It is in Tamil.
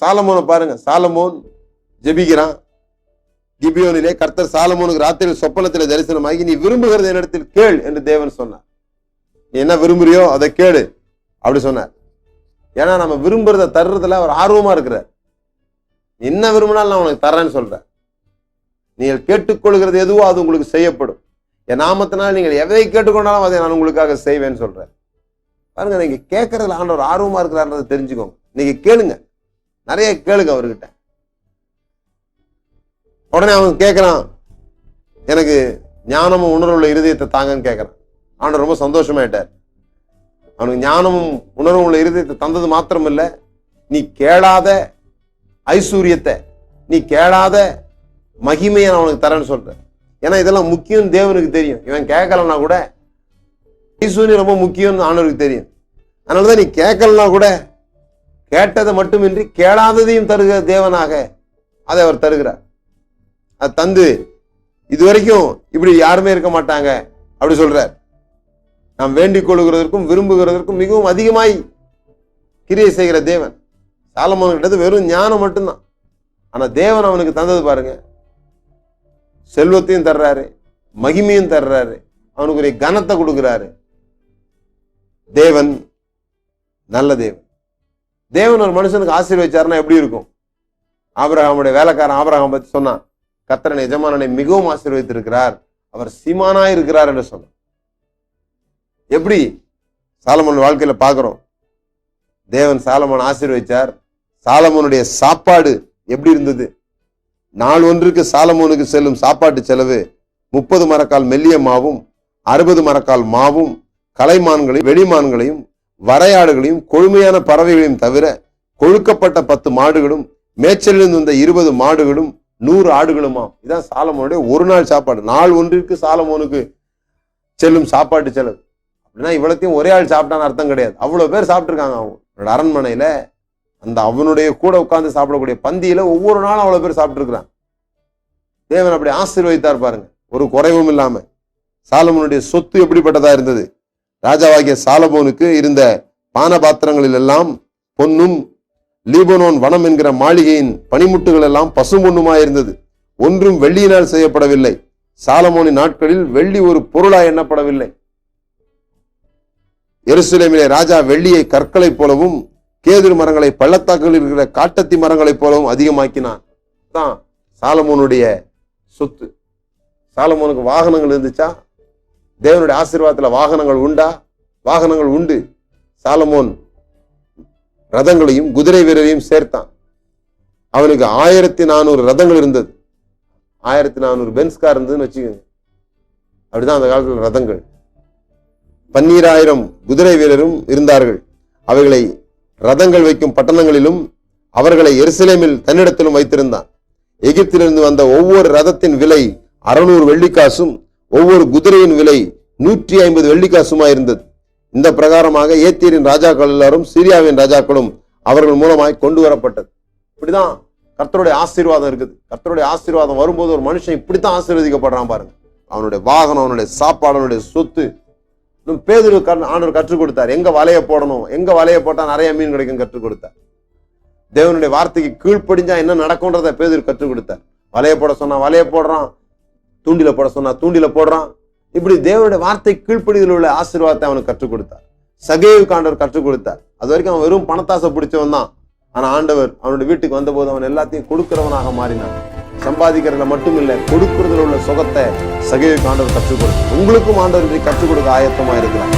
சாலமோனை பாருங்க. சாலமோன் ஜெபிக்கிறான். கிபியோனிலே கர்த்தர் சாலமோனுக்கு ராத்திரி சொப்பனத்தில் தரிசனமாகி நீ விரும்புகிறது என்னிடத்தில் கேள் என்று தேவன் சொன்னார். நீ என்ன விரும்புறியோ அதை கேளு அப்படி சொன்னார். ஏன்னா நம்ம விரும்புறத தர்றதுல அவர் ஆர்வமா இருக்கிறார். என்ன விரும்பினாலும் நான் உனக்கு தரேன்னு சொல்றேன். நீங்கள் கேட்டுக்கொள்கிறது எதுவோ அது உங்களுக்கு செய்யப்படும். என் நாமத்தினால் நீங்கள் எதை கேட்டுக்கொண்டாலும் அதை நான் உங்களுக்காக செய்வேன்னு சொல்றேன். பாருங்க நீங்க கேட்கறதுல ஆண்டவர் ஆர்வமா இருக்கிறான்றதை தெரிஞ்சுக்கோங்க. நீங்க கேளுங்க. நிறைய கேளுங்க அவர்கிட்ட. உடனே அவன் கேட்கறான் எனக்கு ஞானமும் உணர்வுள்ள இருதயத்தை தாங்கன்னு கேட்கறான் ஆண்டவர் ரொம்ப சந்தோஷமாயிட்டார். அவனுக்கு ஞானமும் உணர்வும் உள்ள இருதயத்தை தந்தது மாத்திரம் இல்லை நீ கேளாத ஐஸ்வர்யத்தை நீ கேளாத மகிமையை நான் அவனுக்கு தரேன்னு சொல்றேன். ஏன்னா இதெல்லாம் முக்கியம் தேவனுக்கு தெரியும். இவன் கேட்கலன்னா கூட ஐஸ்வர்யம் ரொம்ப முக்கியம்னு ஆனவருக்கு தெரியும். அதனால தான் நீ கேட்கலன்னா கூட கேட்டதை மட்டுமின்றி கேளாததையும் தருகிற தேவனாக. அதை அவர் தருகிறார். அது தந்து இது வரைக்கும் இப்படி யாருமே இருக்க மாட்டாங்க அப்படி சொல்றார். நாம் வேண்டிக் கொள்கிறதற்கும் விரும்புகிறதற்கும் மிகவும் அதிகமாய் கிரியை செய்கிற தேவன். சாலமோன் கிட்டது வெறும் ஞானம் மட்டும்தான். ஆனா தேவன் அவனுக்கு தந்தது பாருங்க. செல்வத்தையும் தர்றாரு மகிமையும் தர்றாரு அவனுக்கு ஒரு கனத்தை கொடுக்கிறாரு. தேவன் நல்ல தேவன். தேவன் ஒரு மனுஷனுக்கு ஆசீர்வதிச்சாருன்னா எப்படி இருக்கும்? ஆபிரகாமுடைய வேலைக்காரன் ஆபிரகாம் பத்தி சொன்னான். கத்தரன் எஜமானனை மிகவும் ஆசீர்வதித்திருக்கிறார். அவர் சீமானா இருக்கிறார் என்று சொன்னார் எப்படி? சாலமன் வாழ்க்கையில பாக்குறோம் தேவன் சாலமன் ஆசீர்வதிச்சார். சாலமோனுடைய சாப்பாடு எப்படி இருந்தது? நாள் ஒன்றுக்கு சாலமோனுக்கு செல்லும் சாப்பாட்டு செலவு முப்பது மரக்கால் மெல்லிய மாவும் அறுபது மரக்கால் மாவும் கலைமான்களையும் வெளிமான்களையும் வரையாடுகளையும் கொழுமையான பறவைகளையும் தவிர கொழுக்கப்பட்ட பத்து மாடுகளும் மேய்ச்சலிருந்து வந்த இருபது மாடுகளும் நூறு ஆடுகளுமாம். இதான் சாலமோனுடைய ஒரு நாள் சாப்பாடு. நாள் ஒன்றிற்கு சாலமோனுக்கு செல்லும் சாப்பாட்டு செலவு. அப்படின்னா இவ்வளத்தையும் ஒரே ஆள் சாப்பிட்டான்னு அர்த்தம் கிடையாது. அவ்வளோ பேர் சாப்பிட்ருக்காங்க அவனோட அரண்மனையில அந்த அவனுடைய கூட உட்கார்ந்து சாப்பிடக்கூடிய பந்தியில ஒவ்வொரு நாளும் அவ்வளோ பேர் சாப்பிட்ருக்குறான் தேவன் அப்படி ஆசீர்வதித்தார் பாருங்க. ஒரு குறைவும் இல்லாமல் சாலமோனுடைய சொத்து எப்படிப்பட்டதாக இருந்தது? ராஜாவாகிய சாலமோனுக்கு இருந்த பானபாத்திரங்களில் எல்லாம் பொன்னும் லீபனோன் வனம் என்கிற மாளிகையின் பனிமுட்டுகள் எல்லாம் பசும்பொன்னுமாய் இருந்தது. ஒன்றும் வெள்ளியினால் செய்யப்படவில்லை. சாலமோனின் நாட்களில் வெள்ளி ஒரு பொருளாய் எண்ணப்படவில்லை. எருசலேமிலே ராஜா வெள்ளியை கற்களைப் போலவும் கேதுரு மரங்களை பள்ளத்தாக்கில் இருக்கிற காட்டத்தி மரங்களைப் போலவும் அதிகமாக்கினான். தான் சாலமோனுடைய சொத்து. சாலமோனுக்கு வாகனங்கள் இருந்துச்சா? தேவனுடைய ஆசீர்வாதத்தில் வாகனங்கள் உண்டா? வாகனங்கள் உண்டு. சாலமோன் ரதங்களையும் குதிரை வீரரையும் சேர்த்தான். அவனுக்கு ஆயிரத்தி நானூறு ரதங்கள் இருந்தது. ஆயிரத்தி நானூறு பென்ஸ்கார் இருந்ததுன்னு வச்சுக்கோங்க. அப்படிதான் அந்த காலத்தில் ரதங்கள். பன்னீராயிரம் குதிரை வீரரும் இருந்தார்கள். அவைகளை ரதங்கள் வைக்கும் பட்டணங்களிலும் அவர்களை எருசலேமில் தன்னிடத்திலும் வைத்திருந்தான். எகிப்திலிருந்து வந்த ஒவ்வொரு ரதத்தின் விலை அறுநூறு வெள்ளிக்காசும் ஒவ்வொரு குதிரையின் விலை நூற்றி ஐம்பது வெள்ளிக்காசுமா இருந்தது. இந்த பிரகாரமாக ஏத்தியரின் ராஜாக்கள் எல்லாரும் சீரியாவின் ராஜாக்களும் அவர்கள் மூலமாய் கொண்டு வரப்பட்டது. இப்படிதான் கர்த்தருடைய ஆசீர்வாதம் இருக்குது. கர்த்தருடைய ஆசீர்வாதம் வரும்போது ஒரு மனுஷன் இப்படித்தான் ஆசீர்வதிக்கப்படுறான் பாருங்க. அவனுடைய வாகனம் அவனுடைய சாப்பாடு அவனுடைய சொத்து. இன்னும் பேதுரு ஆண்டவர் கற்றுக் கொடுத்தார். எங்க வலைய போடணும்? எங்க வலைய போட்டா நிறைய மீன் கிடைக்கும் கற்றுக் கொடுத்தார். தேவனுடைய வார்த்தைக்கு கீழ்ப்படிஞ்சா என்ன நடக்கும்ன்றத பேதுரு கற்றுக் கொடுத்தார். வலைய போட சொன்னா வலைய போடுறான். தூண்டில போட சொன்னா தூண்டில போடுறான். இப்படி தேவனுடைய வார்த்தை கீழ்ப்படிதல் உள்ள ஆசீர்வாதத்தை அவனுக்கு கற்றுக் கொடுத்தார். சகேவுக்கு காண்டவர் கற்றுக் கொடுத்தார். அது வரைக்கும் அவன் வெறும் பணத்தாசை பிடிச்சவன் தான். ஆனா ஆண்டவர் அவனுடைய வீட்டுக்கு வந்தபோது அவன் எல்லாத்தையும் கொடுக்கிறவனாக மாறினான். சம்பாதிக்கிறதுல மட்டும் இல்லை கொடுக்கறதுல உள்ள சுகத்தை சகைவு காண்டவர் கற்றுக் கொடுக்கும் உங்களுக்கும் ஆண்டவர் கற்றுக் கொடுக்க ஆயத்தமா இருக்கிறான்